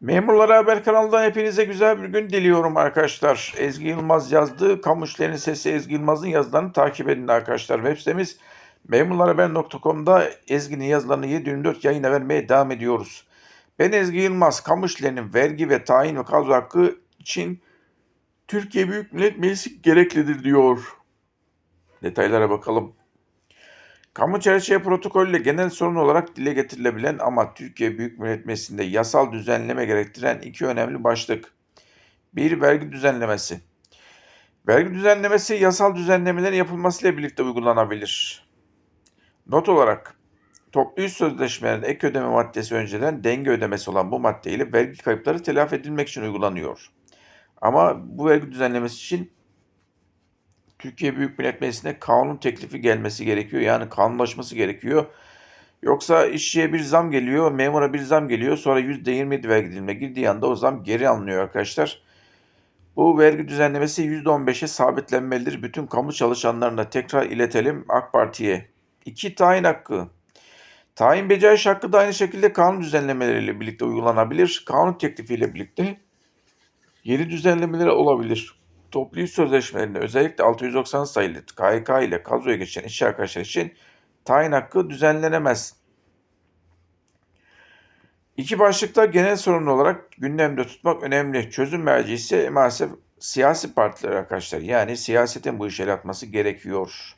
Memurlara Haber kanalından hepinize güzel bir gün diliyorum arkadaşlar. Ezgi Yılmaz yazdığı Kamışların Sesi Ezgi Yılmaz'ın yazılarını takip edin arkadaşlar. Web sitemiz memurlarhaber.com'da Ezgi'nin yazılarını 7-24 yayına vermeye devam ediyoruz. Ben Ezgi Yılmaz, Kamışlı'nın vergi ve tayin ve kadro hakkı için Türkiye Büyük Millet Meclisi gereklidir diyor. Detaylara bakalım. Kamu çerçeve protokolüyle genel sorun olarak dile getirilebilen ama Türkiye Büyük Millet Meclisi'nde yasal düzenleme gerektiren iki önemli başlık. Bir, vergi düzenlemesi. Vergi düzenlemesi yasal düzenlemelerin yapılmasıyla birlikte uygulanabilir. Not olarak, toplu iş sözleşmelerin ek ödeme maddesi önceden denge ödemesi olan bu maddeyle vergi kayıpları telafi edilmek için uygulanıyor. Ama bu vergi düzenlemesi için Türkiye Büyük Millet Meclisi'ne kanun teklifi gelmesi gerekiyor. Yani kanunlaşması gerekiyor. Yoksa işçiye bir zam geliyor, memura bir zam geliyor. Sonra %27 vergi dilimine girdiği anda o zam geri alınıyor arkadaşlar. Bu vergi düzenlemesi %15'e sabitlenmelidir. Bütün kamu çalışanlarına tekrar iletelim AK Parti'ye. 2. Tayin hakkı. Tayin beceriş hakkı da aynı şekilde kanun düzenlemeleriyle birlikte uygulanabilir. Kanun teklifiyle birlikte yeni düzenlemeler olabilir toplu iş sözleşmelerinde özellikle 690 sayılı KYK ile kadroya geçen işçi arkadaşlar için tayin hakkı düzenlenemez. İki başlıkta genel sorun olarak gündemde tutmak önemli. Çözüm merci ise maalesef siyasi partiler arkadaşlar. Yani siyasetin bu işe el atması gerekiyor.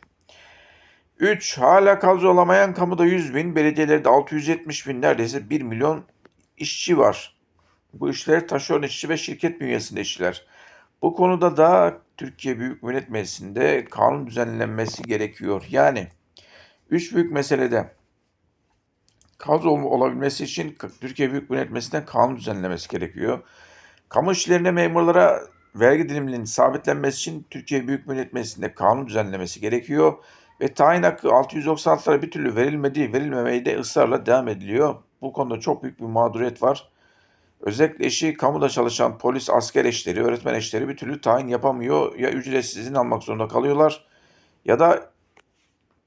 3. Hala kadro olamayan kamuda 100 bin, belediyelerde 670 bin neredeyse 1 milyon işçi var. Bu işler taşeron işçi ve şirket bünyesinde işçiler. Bu konuda da Türkiye Büyük Millet Meclisi'nde kanun düzenlenmesi gerekiyor. Yani üç büyük meselede kadro olabilmesi için Türkiye Büyük Millet Meclisi'nde kanun düzenlemesi gerekiyor. Kamu işlerine memurlara vergi diliminin sabitlenmesi için Türkiye Büyük Millet Meclisi'nde kanun düzenlemesi gerekiyor. Ve tayin hakkı 696'lara bir türlü verilmediği, verilmemeyi de ısrarla devam ediliyor. Bu konuda çok büyük bir mağduriyet var. Özellikle eşi kamuda çalışan polis, asker eşleri, öğretmen eşleri bir türlü tayin yapamıyor. Ya ücretsiz izin almak zorunda kalıyorlar ya da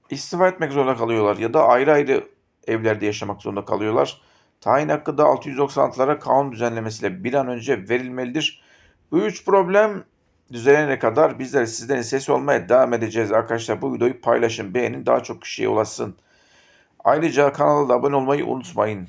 istifa etmek zorunda kalıyorlar ya da ayrı ayrı evlerde yaşamak zorunda kalıyorlar. Tayin hakkı da 696'lara kanun düzenlemesiyle bir an önce verilmelidir. Bu üç problem düzelene kadar bizler sizlerin sesi olmaya devam edeceğiz. Arkadaşlar bu videoyu paylaşın, beğenin, daha çok kişiye ulaşsın. Ayrıca kanala da abone olmayı unutmayın.